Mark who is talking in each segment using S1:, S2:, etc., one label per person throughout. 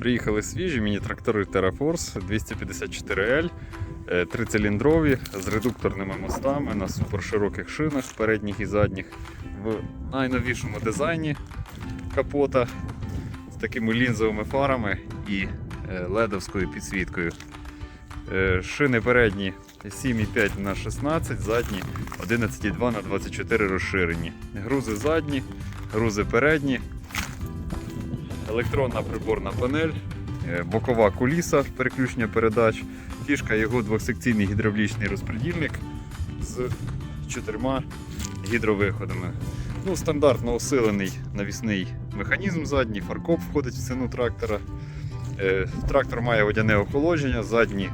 S1: Приїхали свіжі міні-трактори TerraForce 254L, е, трициліндрові з редукторними мостами на супершироких шинах передніх і задніх в найновішому дизайні капота з такими лінзовими фарами і е, ледовською підсвіткою. Е, Шини передні 7,5 на 16, задні 11,2 на 24 розширені. Грузи задні, грузи передні, електронна приборна панель, е, бокова куліса переключення передач, фішка його двохсекційний гідравлічний розпредільник з чотирма гідровиходами. Ну, стандартно усилений навісний механізм задній, фаркоп входить в ціну трактора. Е, Трактор має водяне охолодження, задні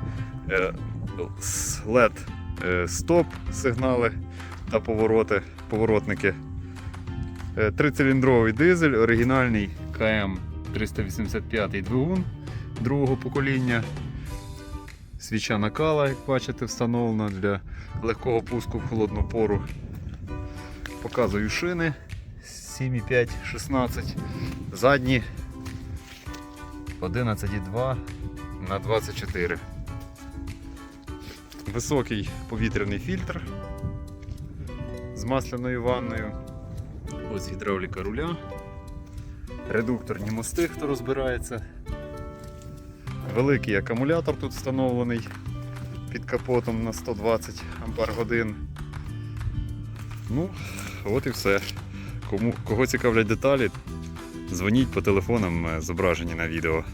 S1: LED е, стоп сигнали та повороти, поворотники. Трициліндровий дизель, оригінальний КМ 385 двигун другого покоління. Свіча накала, як бачите, встановлена для легкого пуску в холодну пору. Показую шини 7,5, 16. Задні 11,2 на 24. Високий повітряний фільтр з масляною ванною. Ось гідравліка руля. Редукторні мости, хто розбирається. Великий акумулятор тут встановлений під капотом на 120 Ампер годин. Ну, от і все. Кому, кого цікавлять деталі, дзвоніть по телефонам е, зображені на відео.